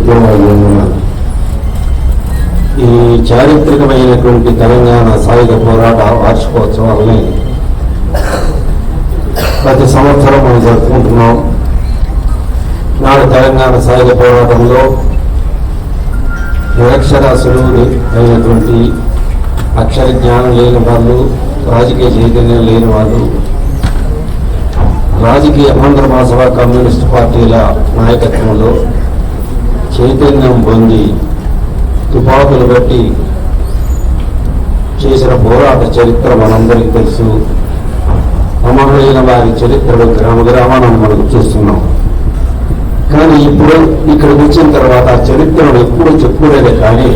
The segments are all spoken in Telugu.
ఉద్యమాలు ఈ చారిత్రకమైనటువంటి తెలంగాణ సాయుధ పోరాట వార్షికోత్సవాలని ప్రతి సంవత్సరం మనం జరుపుకుంటున్నాం. నాడు తెలంగాణ సాయుధ పోరాటంలో నిరక్షరాశులు అయినటువంటి అక్షర జ్ఞానం లేని వాళ్ళు రాజకీయ చైతన్యం లేని వాళ్ళు రాజకీయ ఆంధ్ర మహాసభ కమ్యూనిస్ట్ పార్టీల నాయకత్వంలో చైతన్యం పొంది తుపాకులు బట్టి చేసిన పోరాట చరిత్ర మనందరికీ తెలుసు. అమరులైన వారి చరిత్రలు గ్రామ గ్రామాన మనం చూస్తున్నాం. కానీ ఇప్పుడు ఇక్కడికి వచ్చిన తర్వాత ఆ చరిత్రను ఎప్పుడు చెప్పుకోలేదు కానీ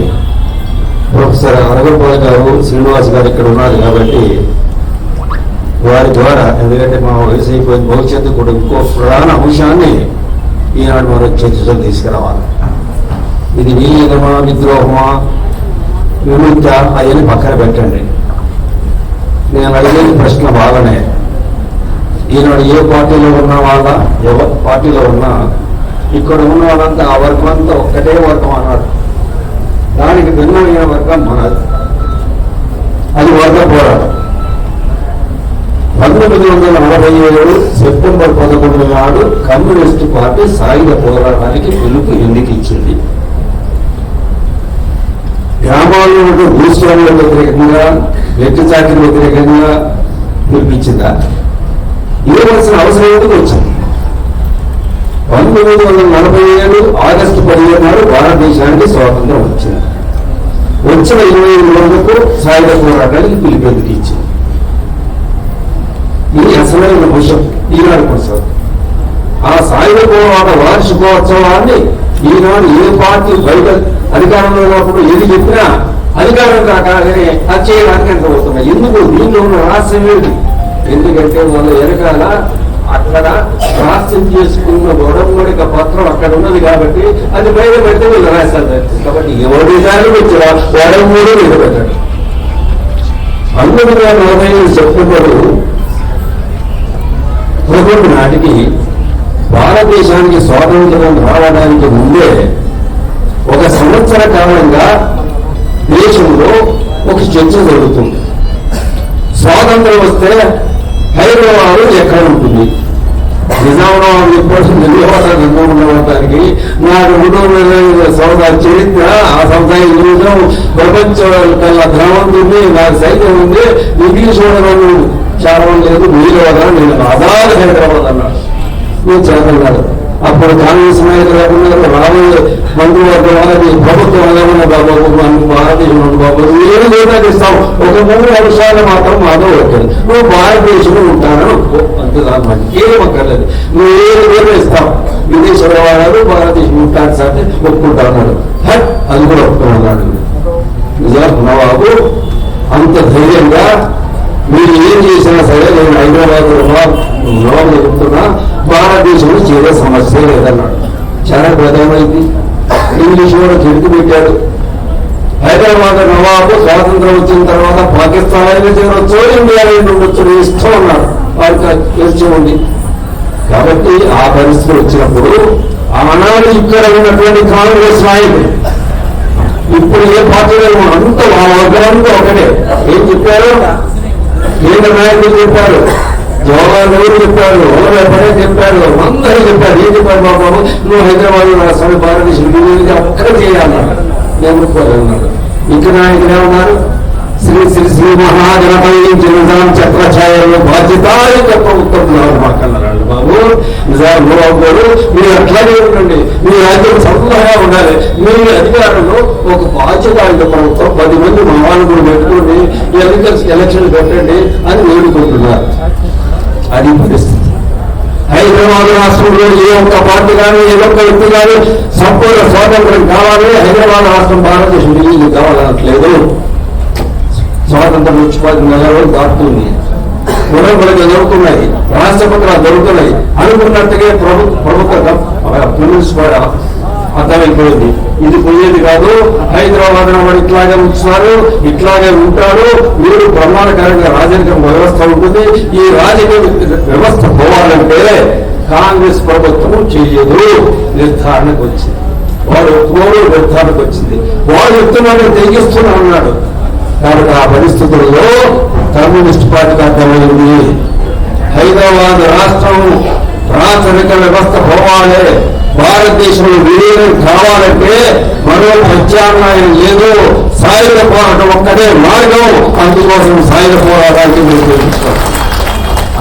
ప్రొఫెసర్ అరగపాల్ గారు శ్రీనివాస్ గారు ఇక్కడ ఉన్నారు కాబట్టి వారి ద్వారా ఎందుకంటే మా వయసు అయిపోయిన భవిష్యత్తు కూడా ఇంకో ప్రధాన అంశాన్ని ఈనాడు మనం చర్చలో తీసుకురావాలి. ఇది విలీనమా విద్రోహమా విముక్త అవన్నీ పక్కన పెట్టండి. నేను అడిగే ప్రశ్న బాగానే. ఈనాడు ఏ పార్టీలో ఉన్న వాళ్ళ? ఎవరి పార్టీలో ఉన్నా? ఇక్కడ ఉన్న వాళ్ళంతా ఆ వర్గం అంతా ఒక్కటే వర్గం అన్నాడు దానికి భిన్నమైన వర్గం మనది. అది వర్గ పోరాటం. పంతొమ్మిది వందల నలభై ఏడు సెప్టెంబర్ పదకొండు నాడు కమ్యూనిస్టు పార్టీ సాయుధ పోరాటానికి పిలుపు ఎందుకు ఇచ్చింది? గ్రామాల్లో ఉండే భూస్వాముల వ్యతిరేకంగా వ్యక్తి చాకరి వ్యతిరేకంగా పిలిపించిందా? ఇవ్వవలసిన అవసరం ఎందుకు వచ్చింది? పంతొమ్మిది వందల నలభై ఏడు ఆగస్టు పదిహేను నాడు భారతదేశానికి స్వాతంత్రం వచ్చింది. వచ్చిన ఇరవై ఐదు రోజులకు సాయుధ పోరాటానికి పిలుపు ఎందుకు ఇచ్చింది? ఇది అసలైన విషయం ఈనాడు కోసం ఆ సాయుధ పోరాట వార్షికోత్సవాన్ని ఈనాడు ఏ పార్టీ బయట అధికారంలో ఉన్నప్పుడు ఏది చెప్పినా అధికారం కాకనే అది చేయడానికి ఎంత వస్తున్నాయి. ఎందుకు? దీనిలో ఉన్న రహస్యం ఏంటి ఎందుకంటే వాళ్ళ వెనకాల అక్కడ రహస్యం చేసుకున్న గొడవడిక పత్రం అక్కడ ఉన్నది కాబట్టి అది బయట పెడితే వీళ్ళు రాశారు. కాబట్టి ఎవరి దాన్ని వచ్చినా వారం మూడు నిలబెట్టాడు పంతొమ్మిది వందల నలభై ఐదు సెప్టెంబరు పదకొండు నాటికి భారతదేశానికి స్వాతంత్రం రావడానికి ముందే ఒక సంవత్సర కాలంగా దేశంలో ఒక చర్చ జరుగుతుంది. స్వాతంత్రం వస్తే హైదరాబాద్ ఎక్కడ ఉంటుంది? నిజామాబాద్ చెప్పాల్సిన నిజామాబాద్ నిజామాబాదానికి నాకు రెండు సౌదా చరిత్ర ఆ సముదాయ నిమిషం ప్రపంచం కల్లా ధనవంతుంది నాకు సైతం ఉంది ఇంగ్లీష్ వాడను చాలా లేదు మీరు కదా నేను ఆజాద్ హైదరాబాద్ అన్నాడు. నేను చేతన్నాడు అప్పుడు కాంగ్రెస్ నాయకులు లేకుండా రాబోయే మంత్రివర్గం వాళ్ళకి ప్రభుత్వం లేకుండా బాబు మనకు భారతదేశంలో బాబు ఏడు వేదాలు ఇస్తాం ఒక మూడు అంశాలు మాత్రం మాతో వచ్చాడు నువ్వు భారతదేశంలో ఉంటానని ఒప్పుకో అంతే మనకి ఏం అక్కర్లేదు నువ్వు ఏది వేలు ఇస్తావు విదేశాల వాళ్ళు భారతదేశం ఉంటాను సార్ ఒప్పుకుంటా అన్నాడు అది కూడా ఒప్పుకున్నాడు. నిజాం నవాబు అంత ధైర్యంగా మీరు ఏం చేసినా సరే నేను హైదరాబాద్ నవాబు చెప్తున్నా భారతదేశంలో చేరే సమస్య లేదన్నాడు. చాలా ప్రధానమైంది. ఇంగ్లీష్ కూడా చెడుకు పెట్టాడు. హైదరాబాద్ నవాబు స్వాతంత్రం వచ్చిన తర్వాత పాకిస్తాన్ అయినా చేరొచ్చు ఇండియా ఉండొచ్చు ఇష్టం అన్నాడు. వారికి తెలిసి ఉంది. కాబట్టి ఆ పరిస్థితి వచ్చినప్పుడు ఆనాడు ఇక్కడ ఉన్నటువంటి కాంగ్రెస్ నాయకులు ఇప్పుడు ఏ పార్టీలో అంత ఆ వర్గాలంతా ఒకటే. ఏం చెప్పారు? కేంద్ర నాయకులు చెప్పారు. జవహర్లాల్ నెహ్రూ చెప్పారు. వల్లభాయ్ పటేల్ చెప్పారు. అందరూ చెప్పారు. ఏం చెప్పారు బాబు నువ్వు హైదరాబాద్ రాష్ట్రాన్ని భారతదేశం విలీనంగా ఒక్కడ చేయాలన్నాడు నేను ఒప్పుకోలేన్నాడు ఇక్కడ నాయకులు ఏమన్నారు? శ్రీ శ్రీ శ్రీ మహాజనపై జనదాం చక్రఛాయలు బాధ్యతాయుత ప్రభుత్వం మాకన్నారు? బాబు నిజాం బాబు మీరు అట్లాగే ఉండండి. మీ రాజ్యం సంపూర్ణంగా ఉండాలి. మీ అధికారులు ఒక బాధ్యతాయుత ప్రభుత్వం పది మంది మా కూడా పెట్టుకోండి. ఎలక్షన్ ఎలక్షన్ పెట్టండి అని వేడుకుంటున్నారు. అది పరిస్థితి. హైదరాబాద్ రాష్ట్రంలో ఏ ఒక్క పార్టీ కానీ ఏ ఒక్క వ్యక్తి కానీ సంపూర్ణ స్వాతంత్రం కావాలి. హైదరాబాద్ రాష్ట్రం భారతదేశం కావాలనట్లేదు. స్వాతంత్రం వచ్చి పది నెలలు దాటుతుంది. ఉడబడిగా దొరుకుతున్నాయి రాష్ట్రపత్రాలు దొరుకుతున్నాయి. అనుకున్నట్టుగా ప్రభుత్వ ప్రభుత్వ పోలీసు కూడా అర్థమైపోయింది. ఇది పోయేది కాదు హైదరాబాద్ వాడు ఇట్లాగే ఉంచుతారు ఇట్లాగే ఉంటారు. మీరు బ్రహ్మాండకరంగా రాజకీయ వ్యవస్థ ఉంటుంది. ఈ రాజకీయ వ్యవస్థ పోవాలంటే కాంగ్రెస్ ప్రభుత్వం చెయ్యదు నిర్ధారణకు వచ్చింది. వాడు ఒప్పుకోడు నిర్ధారణకు వచ్చింది. వాడు చెప్తున్నాడు తెగిస్తున్నా ఉన్నాడు కాబట్టి ఆ పరిస్థితుల్లో కమ్యూనిస్ట్ పార్టీకి అర్థమైంది హైదరాబాద్ రాష్ట్రం రాచరిక వ్యవస్థ పోవాలి. భారతదేశంలో విలీనం కావాలంటే మరో ప్రత్యామ్నాయం లేదు. సాయుధ పోరాటం ఒక్కటే మార్గం. అందుకోసం సాయుధ పోరాటానికి మేము పిలిపించాం.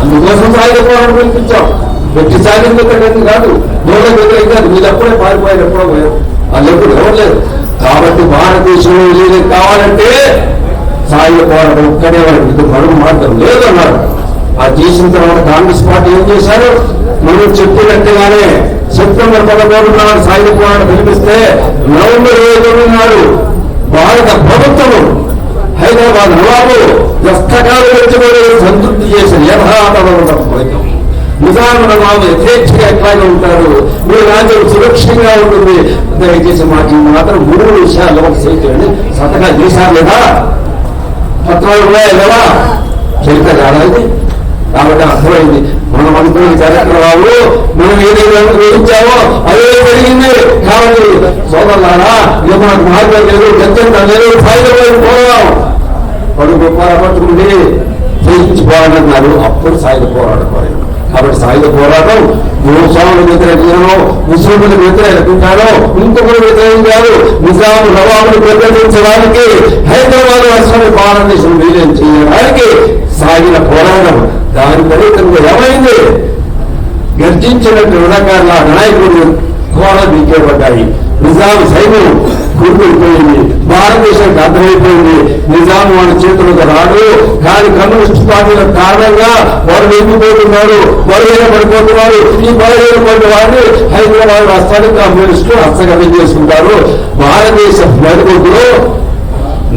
అందుకోసం సాయుధ పోరాటం పిలిపించాం. వ్యక్తి సాయం పెట్టడానికి కాదు. దూర దగ్గర కాదు. వీళ్ళప్పుడే పారిపోయారు ఎప్పుడో పోయారు వాళ్ళు ఎప్పుడు ఎవరు లేదు కాబట్టి భారతదేశంలో విలీనం కావాలంటే సాయుధ పోరాటం ఒక్కడే వాళ్ళకి ఇది మరొక మార్గం లేదన్నారు. అది చేసిన తర్వాత కాంగ్రెస్ పార్టీ ఏం చేశారు? మనం చెప్పినట్టుగానే సెప్టెంబర్ పదమూడు నాడు సాయుధ పోరాటం పిలిపిస్తే నవంబర్ ఏడు నాడు భారత ప్రభుత్వం హైదరాబాద్ నవాబు దస్తకాలు పెట్టుబడి సంతృప్తి చేసిన యథాతథం నిజాము నవాబు యథేచ్ఛగా ఎట్లాగే ఉంటారు? మీ రాజ్యం సురక్షితంగా ఉంటుంది. దయచేసి మాకు మాత్రం మూడు విషయాల్లో ఒక చేయండి సతకాలు చేశారు లేదా? పత్రాలు ఉన్నాయి లేదా చరిత్ర కాదా కాబట్టి అర్థమైంది. మనం అనుకున్న చరిత్ర రావు మనం ఏదైతే గ్రహించామో అదే జరిగింది. కాబట్టి సోదరులారా ఇక మనకు మార్గం లేదు గంటంత లేదు. సాయుధం పోరాం పడుగు పోరాడుకుంటే జయించి పోరాడన్నారు అప్పుడు సాయుధ పోరాటం పోయారు కాబట్టి సాయుధ పోరాటం భూస్వాములు వ్యతిరేకించడం ముస్లింలు వ్యతిరేకించారో ఇంకొకరు వ్యతిరేకించారు. నిజాము నవాబులు ప్రకటించడానికి హైదరాబాద్ రాష్ట్రాన్ని భారతదేశం విలీనం చేయడానికి సాగిన పోరాటం. దాని ఫలితంగా ఏమైంది? గర్జించినటువంటి విధంగా నాయకుడు కోడ దిగ్గబడ్డాయి నిజాం సైన్యం కూలిపోయింది భారతదేశానికి అర్థమైపోయింది నిజాం వాళ్ళ చేతులకు రాడు. కానీ కమ్యూనిస్ట్ పార్టీల కారణంగా వారు వెళ్ళిపోతున్నారు బలహీన పడిపోతున్నారు. ఈ బలహీన పడిన వారిని హైదరాబాద్ రాష్ట్రానికి కమ్యూనిస్టులు హస్తగతం చేసుకుంటారు. భారతదేశ నడుగులో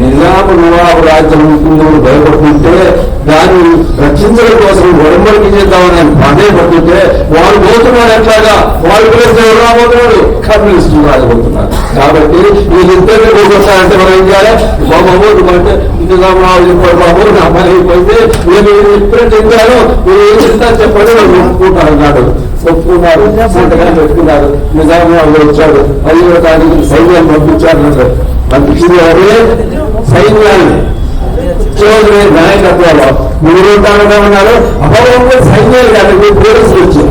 నిజాము నవాబు రాజ్యం ఉంటుందని భయపడుతుంటే దాన్ని రక్షించడం కోసం ఉడంబడికి చేద్దామని ఆయన పదే పడుతుంటే వాళ్ళు పోతున్నారు ఎట్లాగా? వాళ్ళు ప్లేస్ ఎవరు రాబోతున్నాడు కమ్యూనిస్టులు రాజబోతున్నారు కాబట్టి వీళ్ళిద్దరిని పోగొట్టాలంటే మనం ఏం చేయాలి? మా అమౌంట్ అంటే నిజాము నవాబు చెప్పాడు బాబు నా పని అయిపోయింది నేను ఇప్పుడే చెప్పాను మీరు ఏం చెప్తారు చెప్పండి వాళ్ళు ఒప్పుకుంటారు అన్నాడు ఒప్పుకున్నారు సంతకాలు పెట్టుకున్నారు. నిజాము నవాబు వచ్చాడు. ఐదో తారీఖు సైన్యాన్ని పంపించారు అన్నారు పంపించింది ఎవరే సైన్యాన్ని చోదరి నాయకత్వంలో మీరు ఉంటానుగా ఉన్నారు? అపవంలో సైన్యాలు కాదు పోలీసులు వచ్చారు.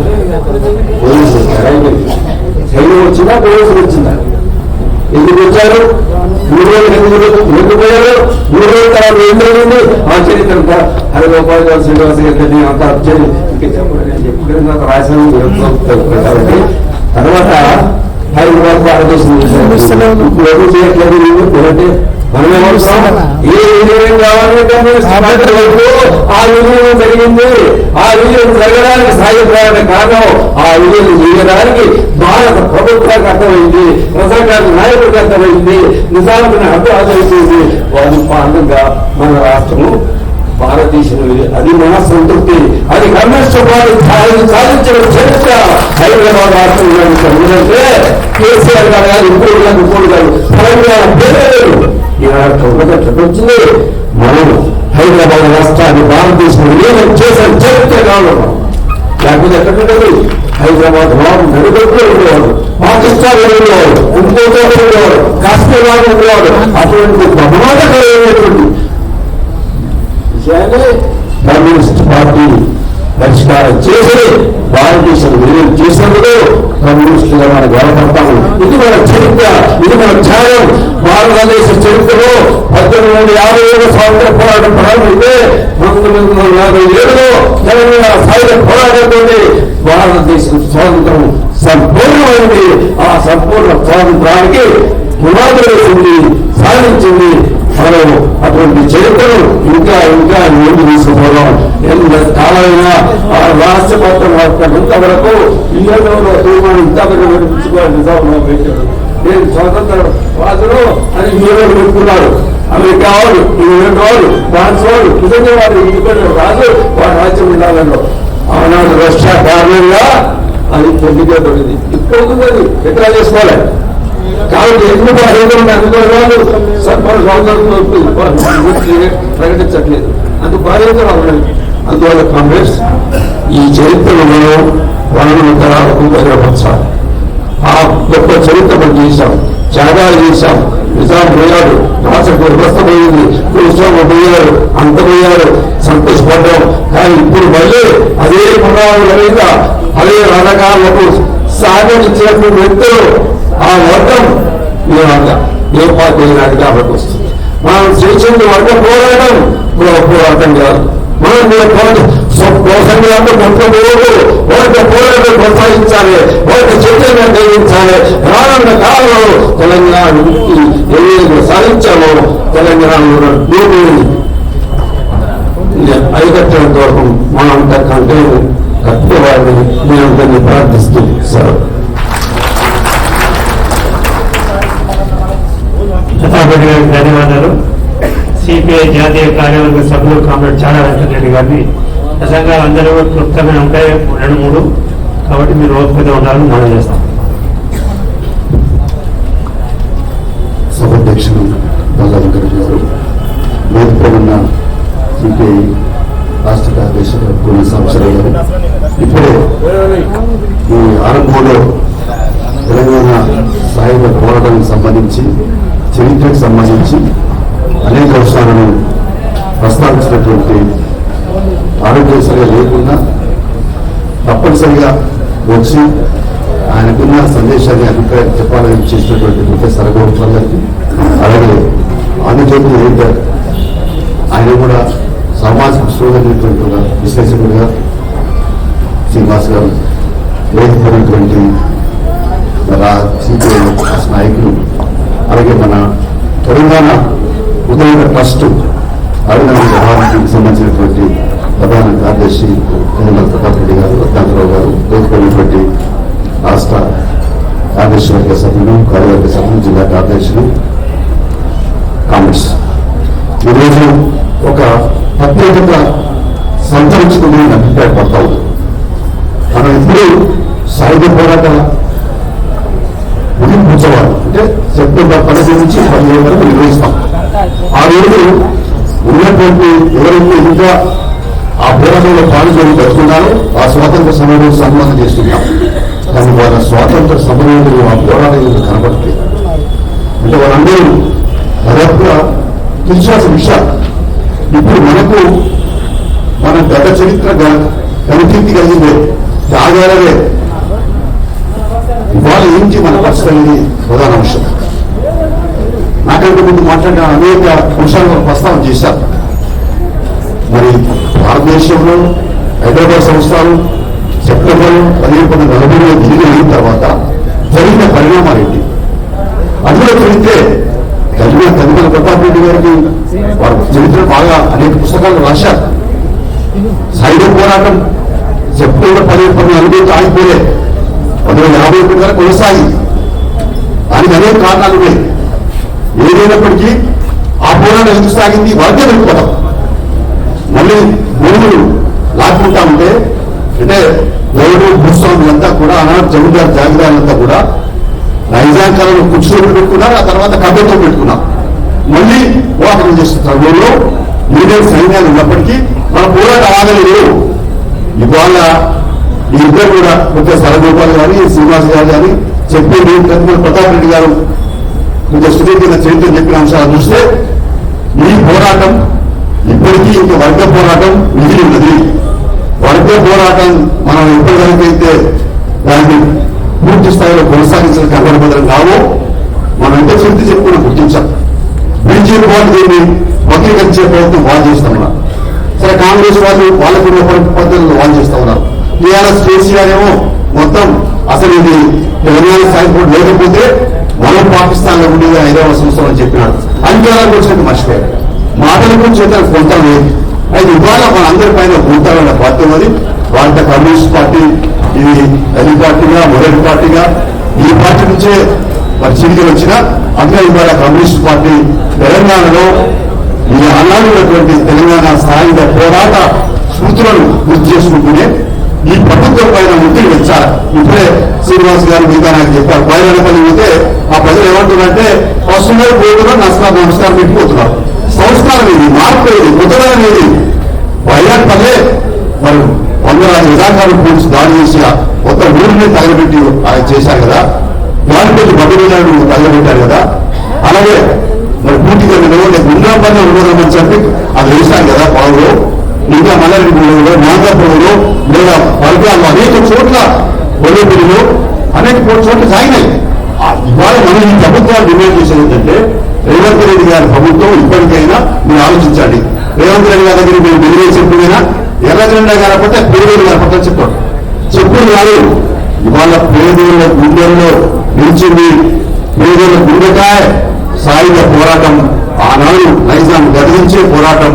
పోలీసులు సైన్యం వచ్చిందా? పోలీసులు వచ్చిందా? ఎందుకు వచ్చారు? మూడు రోజులు ఎందుకు పోయారు? మూడు రోజుల తర్వాత ఏం జరిగింది? ఆ చరిత్ర హరి గోపాల్ గారు శ్రీనివాస గారి అంత అబ్జర్వ్ ఇంకా చెప్పండి. ఎప్పుడు నాకు రాశాను కాబట్టి తర్వాత హైదరాబాద్ భారతదేశం ఇప్పుడు ఎవరు చేయట్లేదు వీళ్ళు ఎందుకంటే మనం ఏమవుతాం ఏ విజయం కావాలంటే ఆ విజయం జరిగింది. ఆ విజయం జరగడానికి సాయపడాలని కారణం ఆ విజయం చేయడానికి భారత ప్రభుత్వానికి అర్థమైంది. ప్రజాకాంత నాయకుడికి అర్థమైంది. నిజానికి అర్థం వారి పాలనగా మన రాష్ట్రము భారతదేశం అది మన సంతృప్తి. అది కమ్యూనిస్ట్ సాధి- సాధించిన చరిత్ర. హైదరాబాద్ రాష్ట్రంలో ఎందుకంటే కేసీఆర్ గారు ఇంకోటి కాదు ఇంకోటి కాదు తెలంగాణ పేరే లేదు ఈ వచ్చింది మనం హైదరాబాద్ రాష్ట్రాన్ని భారతదేశం విలీనం చేశారు చరిత్ర కావాలి లేకపోతే ఎక్కడ ఉండదు? హైదరాబాద్ వాడు నడుగుతూ ఉండేవాడు పాకిస్తాన్ ఉండేవాడు ఇంకోతో చోట ఉండేవాడు కాశ్మీర్ వాడు ఉండేవాడు. అటువంటి ప్రమాదకరమైనటువంటి విషయాన్ని కమ్యూనిస్ట్ పార్టీ పరిష్కారం చేసి భారతదేశం విలీనం చేసినప్పుడు కమ్యూనిస్టులుగా మనం గౌరవపడతాము ఇది మన చరిత్ర ఇది మన ధ్యానం భారతదేశ చరిత్రలో పద్దెనిమిది వందల యాభై ఏడు స్వాతంత్ర పోరాటం ప్రారంభమైతే పంతొమ్మిది వందల యాభై ఏడులో తెలంగాణ సాయుధ పోరాటంతో భారతదేశం స్వాతంత్రం సంపూర్ణమైంది. ఆ సంపూర్ణ స్వాతంత్రానికి పునాదులు వేసింది సాధించింది మనం అటువంటి చరిత్రను ఇంకా ఇంకా ముందు తీసుకుపోదాం. కాలమైనా రాష్ట్ర పత్రం ఇంతవరకు ఇళ్ళలో తీర్మానం ఇంతవరకు నడిపించుకోవాలి నిజాంలో పెట్టాడు నేను స్వతంత్ర వాదులు అని మీరు పెట్టుకున్నారు అమెరికా వాళ్ళు ఇంగ్లాండ్ వాళ్ళు ఫ్రాన్స్ వాళ్ళు నిజంగా వాళ్ళు ఇండిపెండెంట్ రాజు వాడు రాజ్యం ఉండాలని ఆనాడు రష్యా కారణంగా అది పొందిపోబడింది ఇప్పుడు ఎట్లా చేసుకోవాలి? కాబట్టి ఎందుకు అధికారులు సర్పంచ్ ప్రకటించట్లేదు? అందుకు బాధ్యత ఉన్నాయి అందువల్ల కాంగ్రెస్ ఈ చరిత్రలో వనరుల తరాలకు భద్రపరచాలి ఆ గొప్ప చరిత్ర మనం చేశాం త్యాగాలు చేశాం. నిజాం పోయాడు. రాసకు వ్యవస్థ పోయింది. కృష్ణ పోయాడు. అంత పోయాడు సంతోషపడ్డాం కానీ ఇప్పుడు మళ్ళీ అదే పునరావృత మీద అదే రథకాలకు సాగరించినట్టు వ్యక్తులు ఆ వర్గం మేము ఏ పార్టీ నాటికి ఆపకు వస్తుంది. మనం శ్రీచంద్ర వర్గ పోరాటం పోరాటం కాదు. కోసంగా కొంతమేరకు వర్గ పోరాటం కొనసాగించాలి వర్గ చైతన్యం కలిగించాలి రానున్న కాలంలో తెలంగాణ విముక్తి ఏదైతే సాధించామో. తెలంగాణలో భూమిని అరికట్టడం కోసం మనంతా కంటే కట్టేవాడిని మేమందరినీ ప్రార్థిస్తూ సార్. ధన్యవాదాలు. సిపిఐ జాతీయ కార్యవర్గ సభ్యులు కామ్రేడ్ చాలా వెంకటరెడ్డి గారిని నిజంగా అందరూ క్లుప్తమైన ఉంటాయి. రెండు మూడు. కాబట్టి మీరు ఓపికగా ఉండాలని మనం చేస్తాం. సభాధ్యక్షులు బల్లా గారు వేదికపై ఉన్న సిపిఐ రాష్ట్ర కార్యదర్శులు కొన్ని సంవత్సరాలు గారు. ఇప్పుడే ఈ ఆరంభంలో తెలంగాణ సాయుధ పోరాటానికి సంబంధించి చరిత్రకు సంబంధించి అనేక అంశాలను ప్రస్తావించినటువంటి ఆరోగ్యశ్రీగా లేకుండా తప్పనిసరిగా వచ్చి ఆయనకున్న సందేశాన్ని అభిప్రాయం చెప్పాలని చేసినటువంటి ప్రొఫెసర్ రఘువంశం గారికి అలాగే ఆంధ్రజ్యోతి ఎడిటర్ ఆయన కూడా సామాజిక శోధనటువంటి విశ్లేషకుడిగా శ్రీనివాస్ గారు వేదికైనటువంటి సిపిఐ నాయకులు అలాగే మన తెలంగాణ ఉదయ ట్రస్ట్ అభినందన సభానికి సంబంధించినటువంటి ప్రధాన కార్యదర్శి తిరుమల ప్రతాప్ రెడ్డి గారు రత్నాకరావు గారు వేదికైనటువంటి రాష్ట్ర కార్యదర్శి వర్గ సభ్యులు కార్యవర్గ సభ్యులు జిల్లా కార్యదర్శులు కామెంట్స్ ఈరోజు ఒక ప్రత్యేకత సంతరించుకుందని అభిప్రాయపడతా ఉంది మనం ఇప్పుడు సాయుధ పోరాట ముగింపు ఉత్సవాలు అంటే సెప్టెంబర్ పదిహేను నుంచి పదిహేను వరకు నిర్వహిస్తాం ఆ రోజు ఉన్నటువంటి ఎవరైతే ఇంకా ఆ పోరాటంలో పాల్గొని పెట్టుకున్నారో ఆ స్వాతంత్ర సమయంలో సన్మానం చేస్తున్నాం కానీ వాళ్ళ స్వాతంత్ర సమరంలో ఆ పోరాటం కనబడట్లేదు అంటే వాళ్ళందరూ దాదాపుగా తెలిసాల్సిన విషయాలు. ఇప్పుడు మనకు మన గత చరిత్ర కనిపించి కలిగిందే త్యాగాలనే ఇవాళ ఏంటి మన పరిస్థితి అనేది ప్రధాన అంశం? నాకంటే ముందు మాట్లాడిన? అనేక అంశాలను ప్రస్తావన చేశారు. మరి భారతదేశంలో హైదరాబాద్ సంస్థలు సెప్టెంబర్ పదిహేను పది నలభైలో తిరిగి అయిన తర్వాత జరిగిన పరిణామాలు ఏంటి? అందులో చూస్తే కలిగిన తల్లిదండ్రుల ప్రతాప్ రెడ్డి గారికి వారు చరిత్ర బాగా అనేక పుస్తకాలు రాశారు. సాయుధ పోరాటం సెప్టెంబర్ పదిహేను పది నలభై ఆగిపోలే. పంతొమ్మిది యాభై ఒకటి వరకు కొనసాగి. దానికి అనేక కారణాలు ఉన్నాయి. ఏదైనప్పటికీ ఆ పోరాటం ఎందుకు సాగింది? వాళ్ళకే వెళ్ళిపోతాం. మళ్ళీ భూములు లాక్కుంటా ఉంటే అంటే గౌరవ భూస్వాములంతా కూడా ఆనాడు జమీందారు జాగిదారులంతా కూడా నైజాం కాలంలో కుర్చీలో పెట్టుకున్నారు ఆ తర్వాత కబ్బతో పెట్టుకున్నారు. మళ్ళీ పోరాటం చేస్తున్నారు. ఊళ్ళో లీడర్ సైన్యాలు ఉన్నప్పటికీ మన పోరాట ఆగలేదు. ఇవాళ ఈ ఇద్దరు కూడా కొంచెం సరగోపాల్ గారి శ్రీనివాస్ గారు కానీ చెప్పింది ప్రతాప్ రెడ్డి గారు ఇంకా సుదీర్ఘంగా చరిత్ర చెప్పిన అంశాలు చూస్తే మీ పోరాటం ఇప్పటికీ ఇంకా వర్గ పోరాటం మిగిలి ఉన్నది. వర్గ పోరాటం మనం ఎప్పటివరకైతే దాన్ని పూర్తి స్థాయిలో కొనసాగించిన కనబడబద్దరం కావో మనం ఎంత చరిత్ర చెప్పుకుని గుర్తించాం. బీజేపీ వాళ్ళు దీన్ని వక్రీకరించే ప్రయత్నం వాళ్ళు చేస్తా ఉన్నారు. సరే కాంగ్రెస్ వాళ్ళు వాళ్ళకు ఉన్న పద్ధతులు వాళ్ళు చేస్తా ఉన్నారు. టీఆర్ఎస్ కేసీఆర్ ఏమో మొత్తం అసలు ఇది తెలంగాణ స్థాయి లేకపోతే మనం పాకిస్తాన్లో ఉండేది ఐదవ సంవత్సరం అని చెప్పినాడు అంకెల గురించి మర్చిపోయారు. మాటల గురించి అయితే కొంత లేదు. అయితే ఇవాళ మన అందరి పైన గుంటాలన్న బాధ్యత ఉంది వాళ్ళ కమ్యూనిస్ట్ పార్టీ ఇది తల్లి పార్టీగా మొదటి పార్టీగా ఈ పార్టీ నుంచే మరి చిరిగి వచ్చిన అందులో ఇవాళ కమ్యూనిస్ట్ పార్టీ తెలంగాణలో ఈ ఆనాడు తెలంగాణ సాయుధ పోరాట స్మృతులను గుర్తు చేసుకుంటూనే ఈ ప్రభుత్వం పైన ఒత్తిడి వచ్చారు ఇప్పుడే శ్రీనివాస్ గారు మిగతా నాకు చెప్పారు. బయలుపల్లి పోతే ఏమంటుందంటే ప్రజలు ఏమంటున్నారంటే వస్తున్నారు పోతున్నారు నమస్కారం నమస్కారం పెట్టిపోతున్నారు సంస్కారం ఇది మార్పు ఇది కొత్తదనం ఇది బయలుపల్లే మరి వందల నిజాకారులు పోలీసు దాడి చేసి ఆ మొత్తం ఊరిని తగలబెట్టి ఆయన చేశారు కదా. దానిపెట్టి బదులు తగలబెట్టారు కదా. అలాగే మరి పూర్తిగా నిలవ నేను ఉండాలని ఉండదామని చెప్పి అది వేశాను కదా పొలంలో ఇంకా మల్లారెడ్డిగూడెంలో నాగపురంలో లేదా పల్గాల్లో అనేక చోట్ల కొల్లేపల్లిలో అనేక చోట్ల సాగినాయి ఆ మనం ఈ ప్రభుత్వాలు డిమాండ్ చేసేది ఏంటంటే రేవంత్ రెడ్డి గారి ప్రభుత్వం ఇప్పటికైనా మీరు ఆలోచించండి. రేవంత్ రెడ్డి గారి దగ్గర మీరు డిగ్రీ చెప్పినా ఎర్రజెండా గారి పట్ల పేదలు గారి పట్ల చెప్పారు. చెప్పుడు గారు ఇవాళ పేదల గుండెల్లో నిలిచింది పేదల గుండెకాయ సాయుధ పోరాటం. ఆనాడు నైజాం గదిలించే పోరాటం.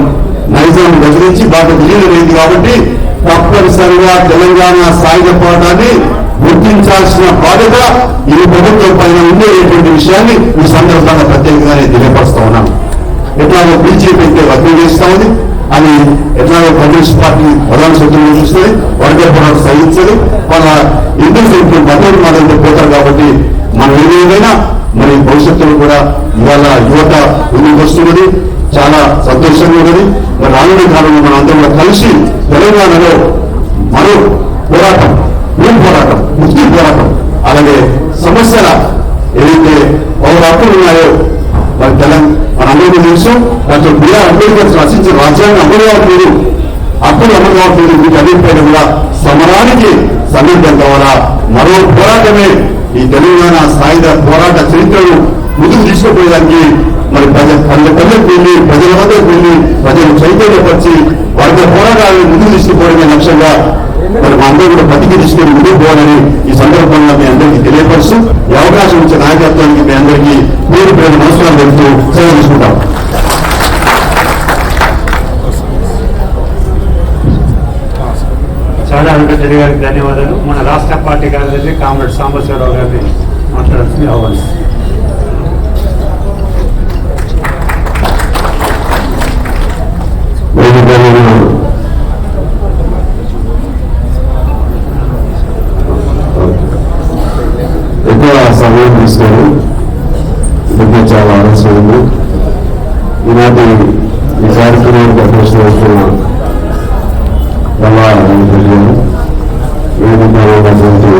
నైజాం గదిలించి బాగా విలీనమైంది కాబట్టి తప్పనిసరిగా తెలంగాణ సాయుధ పోరాటాన్ని గుర్తించాల్సిన బాధ్యత ఈ ప్రభుత్వం పైన ఉండేటువంటి విషయాన్ని ఈ సందర్భంగా ప్రత్యేకంగా నేను తెలియపరుస్తా ఉన్నాను ఎట్లాగో బీజేపీ అయితే రద్దు చేస్తా ఉంది. అని ఎట్లాగో కమ్యూనిస్ట్ పార్టీ ప్రధాన సూత్రంలో చూస్తుంది వర్గ పోరాటం సహించదు వాళ్ళ హిందూ సైతం మద్దతు మద్దతు పోతారు కాబట్టి మనం ఏదైనా మరి భవిష్యత్తులో కూడా ఇవాళ యువత ముందుకు వస్తున్నది. చాలా సంతోషంగా ఉన్నది. మరి రానున్న కాలంలో మనం అందరం కలిసి తెలంగాణలో మరో పోరాటం భూమి పోరాటం ముక్తి పోరాటం అలాగే సమస్యల ఏదైతే పౌర హక్కులు ఉన్నాయో మరి తెలంగాణ మనందరికీ తెలుసు డాక్టర్ బిఆర్ అంబేద్కర్ రచించిన రాజ్యాంగం అమలు కావట్లేదు హక్కులు అమలు కావట్లేదు వీటన్నిటిపైన కూడా సమరానికి సన్నిహితం కావాలా? మరో పోరాటమే ఈ తెలంగాణ సాయుధ పోరాట చరిత్రను ముందుకు తీసుకుపోయేదానికి మరి ప్రజ పల్లె వెళ్ళి ప్రజల వద్దకు వెళ్ళి ప్రజలు చైతన్యపరిచి వారి పోరాటాలను ముందుకు తీసుకుపోవడమే లక్ష్యంగా మరి అందరూ కూడా బతికి తీసుకొని ముందుకు పోవాలని ఈ సందర్భంగా మీ అందరికీ తెలియపరుస్తూ ఈ అవకాశం ఇచ్చే నాయకత్వానికి మీ అందరికీ పేరు పేరు నమస్కారం పెడుతూ సేవ తీసుకుంటాం. చాలా వెంకటరెడ్డి గారికి ధన్యవాదాలు. మన రాష్ట్ర పార్టీ కార్యదర్శి కామ్రేడ్ సాంబశివరావు గారిని మాట్లాడాల్సింది అవ్వాలి సమయం తీసుకొని ఇంకా చాలా ఆలస్యమైంది. ఈనాటి ఈ కార్యక్రమానికి అధ్యక్షత వస్తున్న కళా తెలియదు. గారు వేదికలో ఉన్నటువంటి